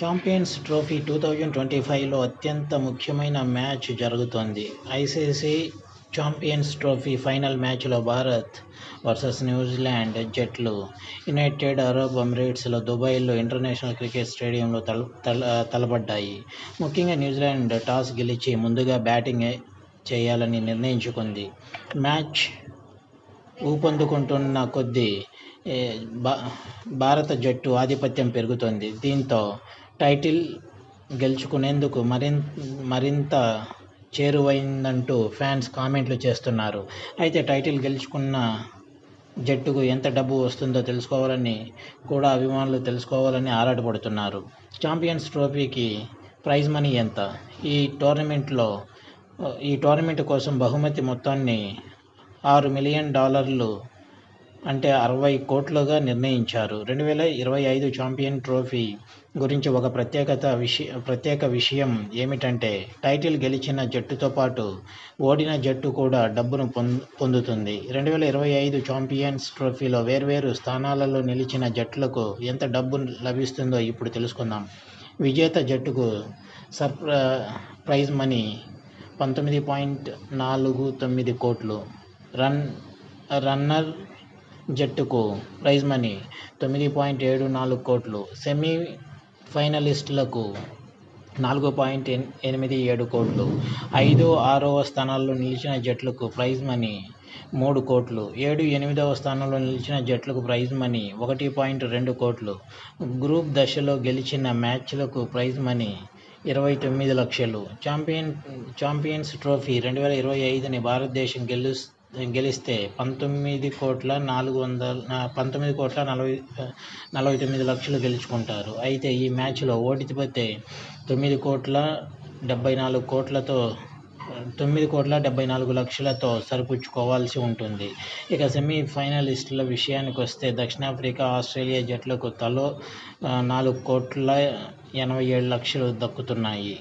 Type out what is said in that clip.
Champions trophy two thousand twenty ఫైవ్లో అత్యంత ముఖ్యమైన మ్యాచ్ జరుగుతోంది. ఐసీసీ ఛాంపియన్స్ ట్రోఫీ ఫైనల్ మ్యాచ్లో భారత్ వర్సెస్ న్యూజిలాండ్ జట్లు యునైటెడ్ అరబ్ అమిరేట్స్లో దుబాయ్లో ఇంటర్నేషనల్ క్రికెట్ స్టేడియంలో తల తల తలపడ్డాయి. ముఖ్యంగా న్యూజిలాండ్ టాస్ గెలిచి ముందుగా బ్యాటింగ్ చేయాలని నిర్ణయించుకుంది. మ్యాచ్ ఊపందుకుంటున్న కొద్దీ భారత జట్టు ఆధిపత్యం పెరుగుతోంది. దీంతో టైటిల్ గెలుచుకునేందుకు మరిం మరింత చేరువైందంటూ ఫ్యాన్స్ కామెంట్లు చేస్తున్నారు. అయితే టైటిల్ గెలుచుకున్న జట్టుకు ఎంత డబ్బు వస్తుందో తెలుసుకోవాలని కూడా అభిమానులు తెలుసుకోవాలని ఆరాటపడుతున్నారు. ఛాంపియన్స్ ట్రోఫీకి ప్రైజ్ మనీ ఎంత? ఈ టోర్నమెంట్లో ఈ టోర్నమెంట్ కోసం బహుమతి మొత్తాన్ని ఆరు మిలియన్ డాలర్లు అంటే అరవై కోట్లుగా నిర్ణయించారు. రెండు వేల ఇరవై ఐదు ఛాంపియన్ ట్రోఫీ గురించి ఒక ప్రత్యేకత విషయ ప్రత్యేక విషయం ఏమిటంటే టైటిల్ గెలిచిన జట్టుతో పాటు ఓడిన జట్టు కూడా డబ్బును పొందుతుంది. రెండు వేల ఇరవై ఐదు ఛాంపియన్స్ ట్రోఫీలో వేర్వేరు స్థానాలలో నిలిచిన జట్లకు ఎంత డబ్బు లభిస్తుందో ఇప్పుడు తెలుసుకుందాం. విజేత జట్టుకు సర్ప్ర ప్రైజ్ మనీ పంతొమ్మిది పాయింట్ నాలుగు తొమ్మిది కోట్లు. రన్ రన్నర్ జట్టుకు ప్రైజ్ మనీ తొమ్మిది పాయింట్ ఏడు నాలుగు కోట్లు. సెమీ ఫైనలిస్టులకు నాలుగు పాయింట్ ఎన్- ఎనిమిది ఏడు కోట్లు. ఐదు ఆరవ స్థానాల్లో నిలిచిన జట్లకు ప్రైజ్ మనీ మూడు కోట్లు. ఏడు ఎనిమిదవ స్థానంలో నిలిచిన జట్లకు ప్రైజ్ మనీ ఒకటి పాయింట్ రెండు కోట్లు. గ్రూప్ దశలో గెలిచిన మ్యాచ్లకు ప్రైజ్ మనీ ఇరవై తొమ్మిది లక్షలు. ఛాంపియన్ ఛాంపియన్స్ ట్రోఫీ రెండు వేల ఇరవై ఐదుని భారతదేశం గెలు గెలిస్తే పంతొమ్మిది కోట్ల నాలుగు వందల పంతొమ్మిది కోట్ల నలభై నలభై తొమ్మిది లక్షలు గెలుచుకుంటారు. అయితే ఈ మ్యాచ్లో ఓడిపోతే తొమ్మిది కోట్ల డెబ్బై నాలుగు కోట్లతో తొమ్మిది కోట్ల డెబ్బై నాలుగు లక్షలతో సరిపుచ్చుకోవాల్సి ఉంటుంది. ఇక సెమీఫైనలిస్టుల విషయానికి వస్తే దక్షిణాఫ్రికా ఆస్ట్రేలియా జట్లకు తలో నాలుగు కోట్ల ఎనభై ఏడు లక్షలు దక్కుతున్నాయి.